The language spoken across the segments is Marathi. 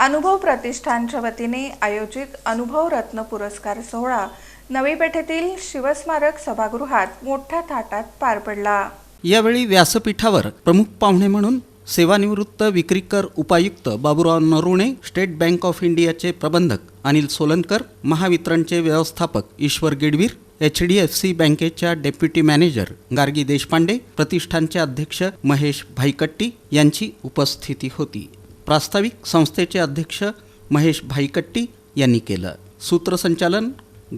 अनुभव प्रतिष्ठानच्या वतीने आयोजित अनुभव रत्न पुरस्कार सोहळा नवी पेठेतील शिवस्मारक सभागृहात मोठ्या थाटात पार पडला. यावेळी व्यासपीठावर प्रमुख पाहुणे म्हणून सेवानिवृत्त विक्रीकर उपायुक्त Baburao Narune State Bank of इंडियाचे प्रबंधक अनिल सोलनकर महावितरणचे व्यवस्थापक Ishwar Gidvir H D F C बँकेच्या डेप्युटी मॅनेजर गार्गी देशपांडे प्रतिष्ठानचे अध्यक्ष महेश भाईकट्टी यांची उपस्थिती होती. प्रास्ताविक संस्थेचे अध्यक्ष महेश भाईकट्टी यांनी केलं. सूत्रसंचालन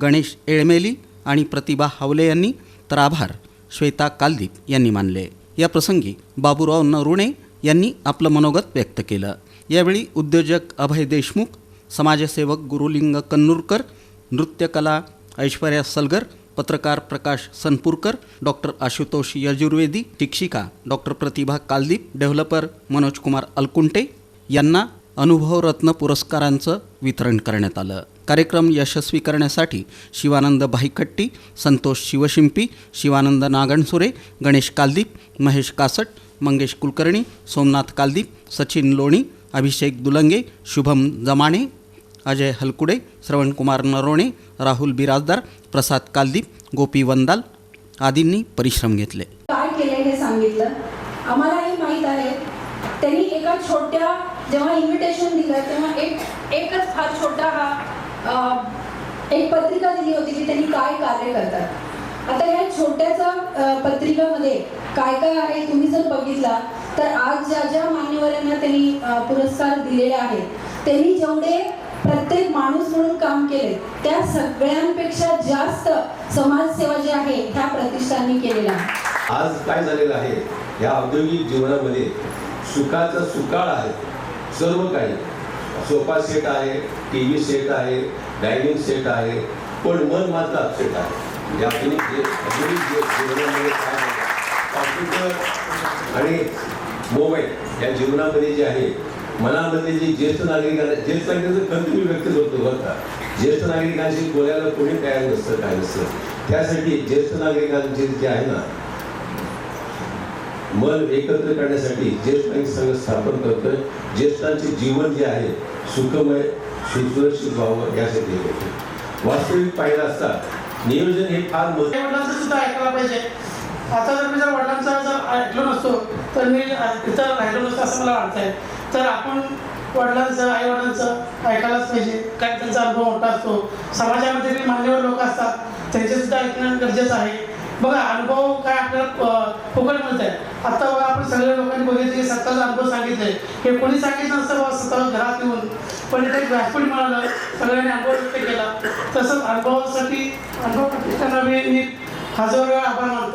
गणेश एळमेली आणि प्रतिभा हावले यांनी. तर आभार श्वेता कालदीप यांनी मानले. या प्रसंगी बाबुराव नरुणे यांनी आपलं मनोगत व्यक्त केलं. यावेळी उद्योजक अभय देशमुख समाजसेवक गुरुलिंग कन्नूरकर नृत्यकला ऐश्वर्या सलगर पत्रकार प्रकाश सनपूरकर डॉक्टर आशुतोष यजुर्वेदी शिक्षिका डॉक्टर प्रतिभा कालदीप डेव्हलपर मनोजकुमार अलकुंटे यांना अनुभवरत्न पुरस्कारांचं वितरण करण्यात आलं. कार्यक्रम यशस्वी करण्यासाठी शिवानंद भाईकट्टी संतोष शिवशिंपी शिवानंद नागणसुरे गणेश कालदीप महेश कासट मंगेश कुलकर्णी सोमनाथ कालदीप सचिन लोणी अभिषेक दुलंगे शुभम जमाणे अजय हलकुडे श्रवणकुमार नरोणे राहुल बिराजदार प्रसाद कालदीप गोपी वंदाल आदींनी परिश्रम घेतले. काय केले हे सांगितलं? आम्हालाही माहीत आहे. त्यांनी एका छोट्या जेव्हा इन्व्हिटेशन दिलं तेव्हा एक एकच हा छोटा हा एक पत्रिका दिली होती की त्यांनी काय कार्य करतात. आता या छोट्याचा पत्रिकामध्ये काय काय आहे तुम्ही जर बघितला तर आज ज्या ज्या मान्यवरांना त्यांनी पुरस्कार दिलेले आहेत त्यांनी जेवढे प्रत्येक माणूस म्हणून काम केले त्या सगळ्यांपेक्षा जास्त समाजसेवा जी आहे त्या प्रतिष्ठांनी केलेला आज काय झालेलं आहे या औद्योगिक जीवनामध्ये सुखाचा सुकाळ आहे. सर्व काही. सोफा सेट आहे टी व्ही सेट आहे डायनिंग सेट आहे पण मन मात्र अपसेट आहे. म्हणजे कॉम्प्युटर आणि मोबाईल या जीवनामध्ये जे आहे मनामध्ये जी ज्येष्ठ नागरिकांना ज्येष्ठ नागरिकांचं कंटिन्यू व्यक्त करतो बरं का. ज्येष्ठ नागरिकांशी बोलायला कोणी तयार नसतं काय नसतं. त्यासाठी ज्येष्ठ नागरिकांचे जे आहे ना मन एकत्र करण्यासाठी ज्येष्ठ नागरिक संघ स्थापन करतोय. ज्येष्ठांचे जीवन जे आहे सुखमय सुसुरक्षित व्हावं यासाठी हे वास्तविक पाहिलं असता नियोजन हे फार वडिलांचं सुद्धा ऐकायला पाहिजे. आता जर मी जर वडिलांचा जर ऐकलो नसतो तर मी इतर राहिलो नसतो असं मला वाटतंय. तर आपण वडिलांचं आई वडिलांचं ऐकायलाच पाहिजे. काय त्यांचा अनुभव मोठा असतो. समाजामध्ये जे मान्यवर लोक असतात. त्यांचे सुद्धा ऐकणं गरजेचं आहे. बघा अनुभव काय आपल्याला अं, फुकट मिळत आहे आता बघा आपण सगळ्या लोकांनी बघितले की सत्ताचा अनुभव सांगितले. हे कोणी सांगितलं नसतं बाबा स्वतः घरात येऊन. पण इथे एक व्यासपीठ मिळालं सगळ्यांनी अनुभव व्यक्त केला. तसंच अनुभवासाठी अनुभव प्रतिष्ठानला मी मी हजार वेळा आभार मानतो.